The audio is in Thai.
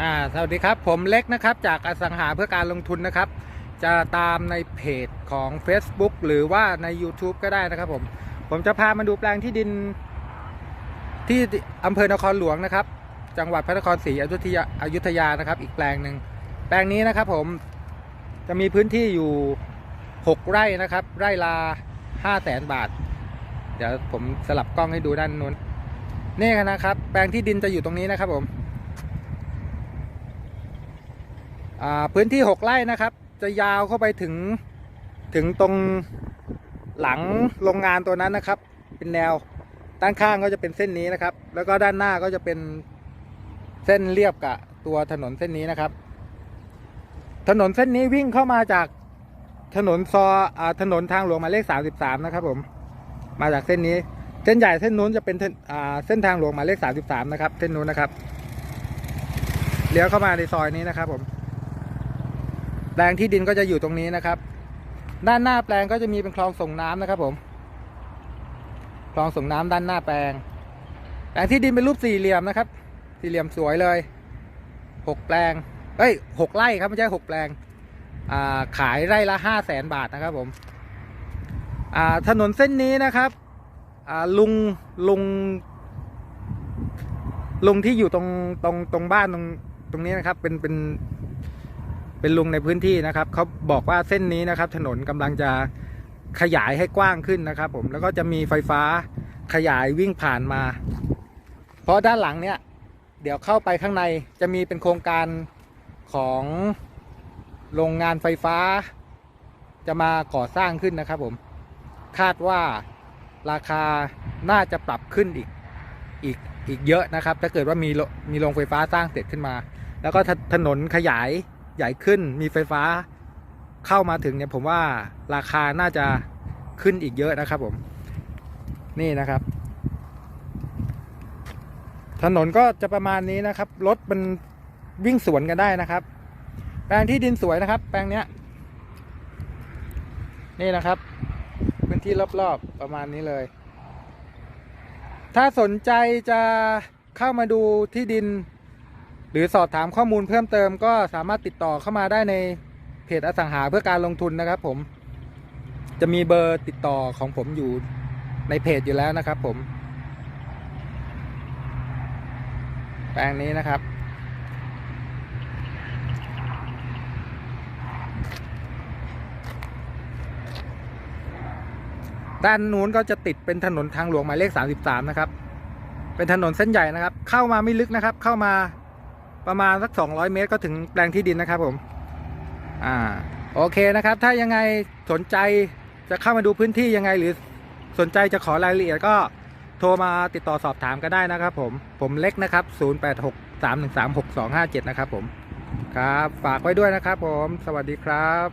อ่าสวัสดีครับ ผมเล็กนะครับ จากอสังหาเพื่อการลงทุนนะครับ จะตามในเพจของ Facebook หรือว่าใน YouTube ก็ได้นะครับผม ผมจะพามาดูแปลงที่ดิน ที่อำเภอนครหลวงนะครับ จังหวัดพระนครศรีอยุธยาอยุธยานะครับ อีกแปลงหนึ่งแปลงนี้นะครับผมจะมีพื้นที่อยู่ 6 ไร่นะครับ ไร่ละ5 0 0แสนบาท เดี๋ยวผมสลับกล้องให้ดูด้านนู้นนี่นะครับ แปลงที่ดินจะอยู่ตรงนี้นะครับผม อ่า พื้นที่ 6 ไร่นะครับ จะยาวเข้าไปถึงถึงตรงหลังโรงงานตัวนั้นนะครับ เป็นแนวด้านข้างก็จะเป็นเส้นนี้นะครับ แล้วก็ด้านหน้าก็จะเป็นเส้นเรียบกับตัวถนนเส้นนี้นะครับ ถนนเส้นนี้วิ่งเข้ามาจากถนนซออถนนทางหลวงหมายเลข 33 นะครับ ผม มาจากเส้นนี้ เส้นใหญ่เส้นนู้นจะเป็นเส้นอ่าเส้นทางหลวงหมายเลข 33 นะครับ เส้นนู้นนะครับ เลี้ยวเข้ามาในซอยนี้นะครับผม แปลงที่ดินก็จะอยู่ตรงนี้นะครับ ด้านหน้าแปลงก็จะมีเป็นคลองส่งน้ำนะครับ ผม คลองส่งน้ำด้านหน้าแปลง แปลงที่ดินเป็นรูปสี่เหลี่ยมนะครับ สี่เหลี่ยมสวยเลยหกแปลงเอ้ยหกไร่ครับไม่ใช่หกแปลงอ่าขายไร่ละห้าแสนบาทนะครับ ผมอ่าถนนเส้นนี้นะครับอ่าลุงลุงลุงที่อยู่ตรงตรงตรงบ้านตรงตรงนี้นะครับ เป็นเป็น เป็นลุงในพื้นที่นะครับเขาบอกว่าเส้นนี้นะครับ ถนนกำลังจะขยายให้กว้างขึ้นนะครับ ผมแล้วก็จะมีไฟฟ้าขยายวิ่งผ่านมา เพราะด้านหลังเนี่ยเดี๋ยวเข้าไปข้างในจะมีเป็นโครงการของโรงงานไฟฟ้า จะมาก่อสร้างขึ้นนะครับ ผมคาดว่าราคาน่าจะปรับขึ้นอีกอีกอีกเยอะนะครับ ถ้าเกิดว่ามีมีโรงไฟฟ้าสร้างเสร็จขึ้นมา แล้วก็ถนนขยาย ใหญ่ขึ้นมีไฟฟ้าเข้ามาถึงเนี่ยผมว่าราคาน่าจะขึ้นอีกเยอะนะครับผม นี่นะครับ ถนนก็จะประมาณนี้นะครับ รถมันวิ่งสวนกันได้นะครับ แปลงที่ดินสวยนะครับ แปลงเนี้ย นี่นะครับ พื้นที่รอบๆประมาณนี้เลย ถ้าสนใจจะเข้ามาดูที่ดิน หรือสอบถามข้อมูลเพิ่มเติมก็สามารถติดต่อเข้ามาได้ในเพจอสังหาเพื่อการลงทุนนะครับ ผม จะมีเบอร์ติดต่อของผมอยู่ในเพจอยู่แล้วนะครับ ผม แปลงนี้นะครับด้านนู้นก็จะติดเป็นถนนทางหลวงหมายเลข 33 นะครับ เป็นถนนเส้นใหญ่นะครับ เข้ามาไม่ลึกนะครับ เข้ามา ประมาณสัก 200 เมตรก็ถึงแปลงที่ดินนะครับผมอ่าโอเคนะครับ ถ้ายังไงสนใจจะเข้ามาดูพื้นที่ยังไงหรือสนใจจะขอรายละเอียดก็โทรมาติดต่อสอบถามก็ได้นะครับผม ผมเล็กนะครับ 0863136257 นะครับผม ครับ ฝากไว้ด้วยนะครับผม สวัสดีครับ